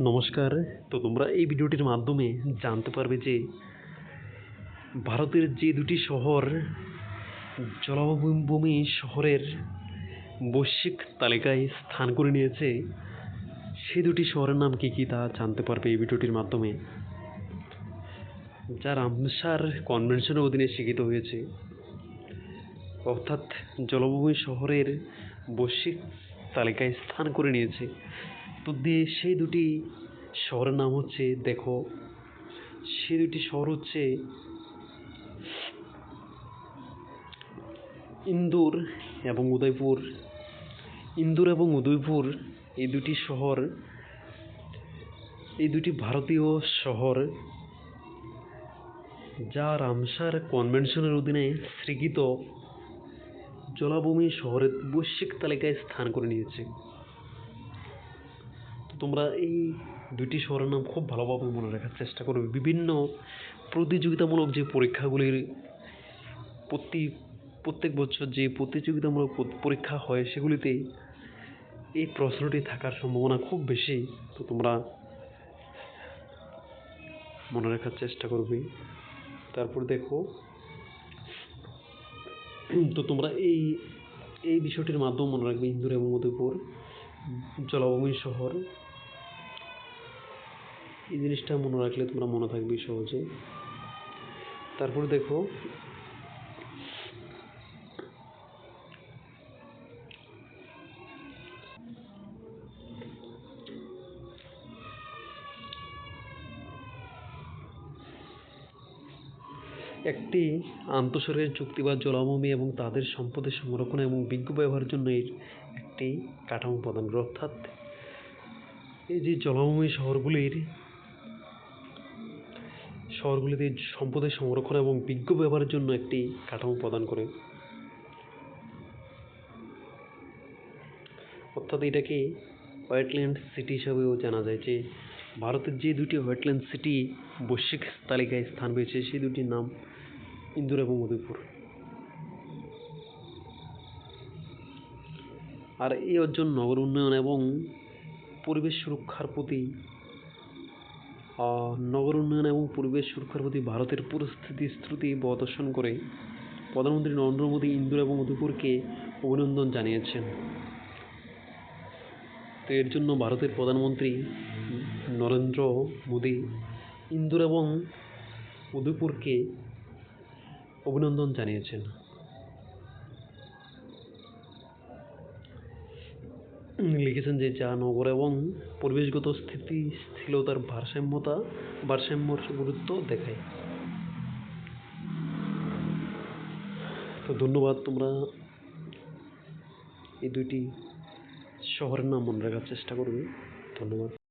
নমস্কার। তো তোমরা এই ভিডিওটির মাধ্যমে জানতে পারবে যে ভারতের যে দুটি শহর জলাভূমি শহরের বৈশ্বিক তালিকায় স্থান করে নিয়েছে, সে দুটি শহরের নাম কী কী তা জানতে পারবে এই ভিডিওটির মাধ্যমে। যা রামসার কনভেনশনের অধীনে স্বীকৃত হয়েছে। অর্থাৎ জলভূমি শহরের বৈশ্বিক তালিকায় স্থান করে নিয়েছে। তো সেই দুটি শহরের নাম হচ্ছে, দেখো, সেই দুটি শহর হচ্ছে ইন্দোর এবং উদয়পুর। ইন্দোর এবং উদয়পুর, এই দুটি শহর, এই দুটি ভারতীয় শহর, যা রামসার কনভেনশনের অধীনে স্বীকৃত জলাভূমি শহরের বৈশ্বিক তালিকায় স্থান করে নিয়েছে। তোমরা এই দুটি শহরের নাম খুব ভালোভাবে মনে রাখার চেষ্টা করবে। বিভিন্ন প্রতিযোগিতামূলক যে পরীক্ষাগুলির প্রতি প্রত্যেক বছর যে প্রতিযোগিতামূলক পরীক্ষা হয় সেগুলিতে এই প্রশ্নটি থাকার সম্ভাবনা খুব বেশি। তো তোমরা মনে রাখার চেষ্টা করবে। তারপর দেখো, তো তোমরা এই এই বিষয়টির মাধ্যমে মনে রাখবে ইন্দোর এবং উদয়পুর জলাভূমি শহর। এই জিনিসটা মনে রাখলে তোমরা মনে থাকবে সহজে। তারপর দেখো, একটি আন্তঃসরকারি চুক্তি বা জলাভূমি এবং তাদের সম্পদের সংরক্ষণ এবং বিজ্ঞ ব্যবহারের জন্য এর একটি কাঠামো প্রদান করে। অর্থাৎ এই যে জলাভূমি শহরগুলির শহরগুলিতে সম্পদের সংরক্ষণ এবং বিজ্ঞ ব্যবহারের জন্য একটি কাঠামো প্রদান করে। অর্থাৎ এটাকে ওয়েটল্যান্ড সিটি হিসাবেও জানা যায় যে, ভারতের যে দুটি ওয়েটল্যান্ড সিটি বৈশ্বিক তালিকায় স্থান পেয়েছে, সেই দুটির নাম ইন্দোর এবং উদয়পুর। আর এই অর্জন নগর উন্নয়ন এবং পরিবেশ সুরক্ষার প্রতি নগর উন্নয়ন এবং পরিবেশ সুরক্ষার প্রতি ভারতের পরিস্থিতি শ্রুতি প্রদর্শন করে প্রধানমন্ত্রী নরেন্দ্র মোদী ইন্দোর এবং উদয়পুরকে অভিনন্দন জানিয়েছেন। তো এর জন্য ভারতের প্রধানমন্ত্রী নরেন্দ্র মোদী ইন্দোর এবং উদয়পুরকে অভিনন্দন জানিয়েছেন। লিখেছেন যে যা নগর এবং পরিবেশগত স্থিতিশীলতার ভারসাম্যতা, ভারসাম্যর গুরুত্ব দেখায়। তো ধন্যবাদ তোমরা এই দুইটি শহরের নাম মনে রাখার চেষ্টা করবে। ধন্যবাদ।